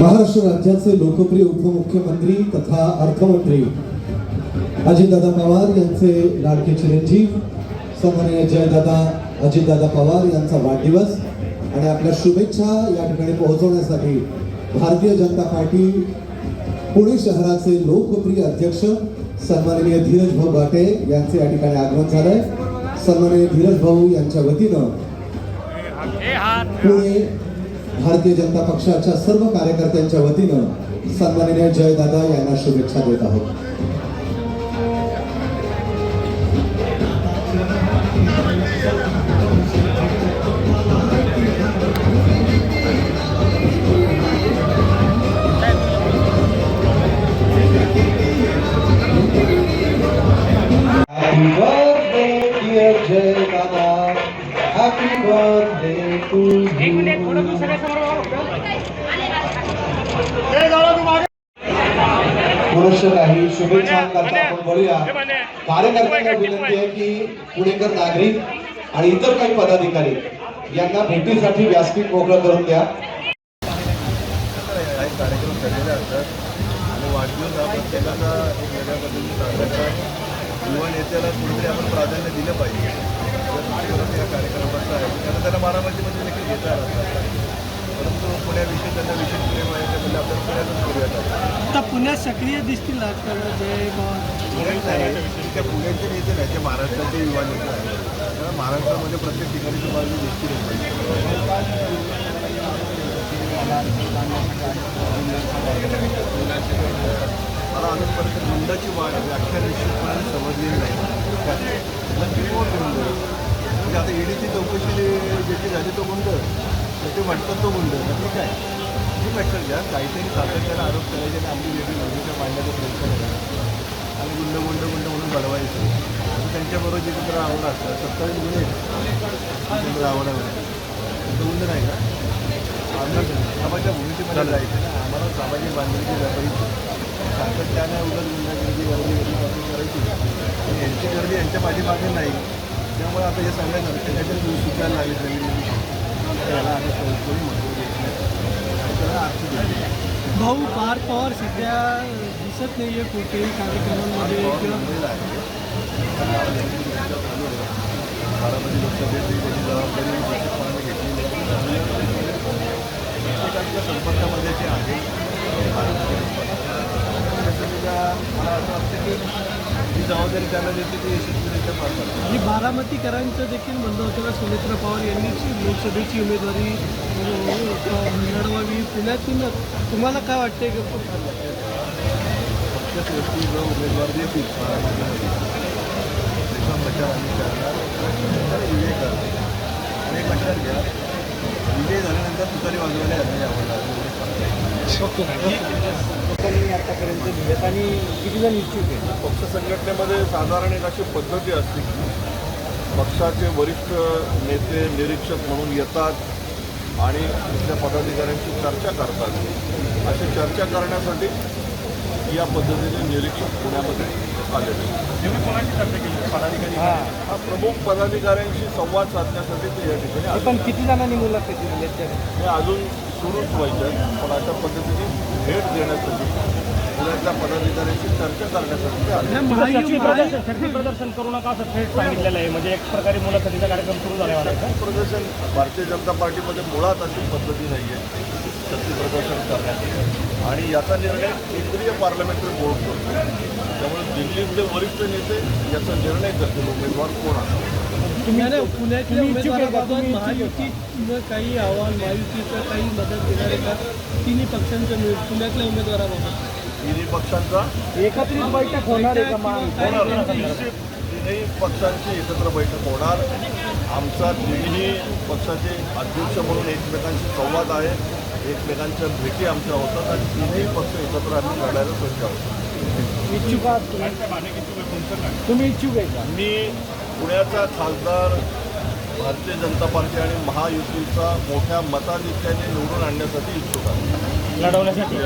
महाराष्ट्र राज्याचे लोकप्रिय उपमुख्यमंत्री तथा अर्थमंत्री अजितदादा पवार यांचे लाडके चिरंजीव सन्माननीय जयदादा अजितदादा पवार यांचा वाढदिवस आणि आपल्या शुभेच्छा या ठिकाणी पोहोचवण्यासाठी भारतीय जनता पार्टी पुणे शहराचे लोकप्रिय अध्यक्ष सन्माननीय धीरज भाऊ बाटे यांचे या ठिकाणी आगमन झालंय. सन्माननीय धीरज भाऊ यांच्या वतीनं पुणे भारतीय जनता पक्षाच्या सर्व कार्यकर्त्यांच्या वतीनं सन्माननीय जयदादा यांना शुभेच्छा देत आहोत. Birthday to you. मनुष्य काही शुभेच्छांकरता आपण बोलूया कार्यकर्त्यांना विनंती आहे की पुणेकर नागरिक आणि इतर काही पदाधिकारी यांना भेटीसाठी व्यासपीठ मोकळं करून द्या. काही कार्यक्रम ठरलेले असतात आणि वाढदिवस हा प्रत्येकाचा एक वेगळ्या पद्धतीने साजरा करा युवा नेत्याला कुठेतरी आपण प्राधान्य दिलं पाहिजे जर तुमच्याकडे या कार्यक्रमाचं आहे त्यांना त्यांना बारामतीमध्ये देखील घेता आलं असतं. परंतु पुण्याविषयी त्यांना विशेष प्रेम आहे त्यामुळे आपण पुण्यातच करूयात आपण. आता पुण्यात सक्रिय दिसतील राजकारण जय पुण्यात त्या पुण्याचे नेते नाही ते महाराष्ट्राचे युवा नेते आहेत महाराष्ट्रामध्ये प्रत्येक ठिकाणी तुम्हाला दिसतील. मला अजूनपर्यंत मुंडाची वाढ व्याख्या निश्चितपणे समजलेली नाही. त्याला किरकोळ गुंड म्हणजे आता ईडीची चौकशी ज्याची झाली तो गुंड त्याचे वाटतात तो गुंड नक्की काय? ही लक्षात घ्या. काहीतरी सातत्याने आरोप करायचे आणि आपली वेगळी भूमिका मांडण्याचा प्रयत्न करायचा. आणि गुंड गुंड गुंड म्हणून घडवायचं त्यांच्याबरोबर जे चित्र आवड असतं सत्तावीस गुन्हे चित्र आवड गुंड नाही का? आम्ही समाजाच्या भूमिकेमध्ये जायचं ना. आम्हाला सामाजिक बांधिलकी जपायची सातत्याने उलट गुंडागिरी गर्दी गर्दी करायची. आणि यांची गर्दी यांच्या पाठीमागे नाही. त्यामुळे आता हे सांगायचं त्याच्याकडे सुटायला लागले. सगळी याला आम्ही कोणी महत्त्व भाऊ पार पवार सध्या दिसत नाहीये कुठेही कार्यक्रमांमध्ये बारामती लोकसभेची त्याची जबाबदारी निश्चितपणाने घेतलेली संपर्कामध्ये ते आहे मला असं वाटतं की ही जबाबदारी त्यांना देते यशस्वीरित्या पार करतात आणि बारामतीकरांचं देखील म्हणणं होतं सुमित्रा पवार यांनी लोकसभेची उमेदवारी अं, लढवावी पुण्यातून तुम्हाला काय वाटतंय की पक्षाच व्यक्ती जो उमेदवार देतील बारामतीमध्ये त्याचा प्रचार आम्ही करणार आणि विजय करणार आणि एक लक्षात घ्या विजय झाल्यानंतर तुतारी वाजवायला यांना आवडणार लोकांनी आतापर्यंत दिलेत आणि किती जण इच्छुक आहे पक्ष संघटनेमध्ये साधारण एक अशी पद्धती असते की पक्षाचे वरिष्ठ नेते निरीक्षक म्हणून येतात. आणि तिथल्या पदाधिकाऱ्यांशी चर्चा करतात. अशी चर्चा करण्यासाठी या पद्धतीने निरीक्षक पुण्यामध्ये आलेले आहेत. हा. प्रमुख पदाधिकाऱ्यांशी संवाद साधण्यासाठी ते या ठिकाणी पण किती जणांनी मुलाखती त्या हे अजून सुरूच व्हायचं पण अशा पद्धतीने भेट देण्यासाठी पुण्यातल्या पदाधिकाऱ्यांशी चर्चा करण्यासाठी शक्ती प्रदर्शन करू नका असं थेट सांगितलेलं आहे. म्हणजे एक प्रकारे मुलाखतीचा कार्यक्रम सुरू झाला शक्ती प्रदर्शन भारतीय जनता पार्टीमध्ये मुळात अशी पद्धती नाही आहे शक्ती प्रदर्शन करण्याची. आणि याचा निर्णय केंद्रीय पार्लमेंटरी बोर्ड करतो त्यामुळे दिल्लीतले वरिष्ठ नेते याचा निर्णय करतील उमेदवार कोण असतो तुम्ही पुण्याच्या उमेदवाराबाबत महायुतीनं काही आव्हान महायुतीचं काही मदत देणार का? तिन्ही पक्षांचं मिळून पुण्यातल्या उमेदवाराबाबत. तिन्ही पक्षांचा? एकत्रित बैठक होणार आहे होणार. निश्चित तिन्ही पक्षांची एकत्र बैठक होणार. आमचा तिन्ही पक्षाचे अध्यक्ष म्हणून एकमेकांशी संवाद आहे. एकमेकांच्या भेटी आमच्या होतात आणि तिन्ही पक्ष एकत्र आम्ही लढायला सज्ज आहोत. इच्छुक आहात तुम्ही? इच्छुक आहे का? मी पुण्याचा खासदार भारतीय जनता पार्टी आणि महायुतीचा मोठ्या मताधिक्याने निवडून आणण्यासाठी इच्छुक आहे. लढवण्यासाठी?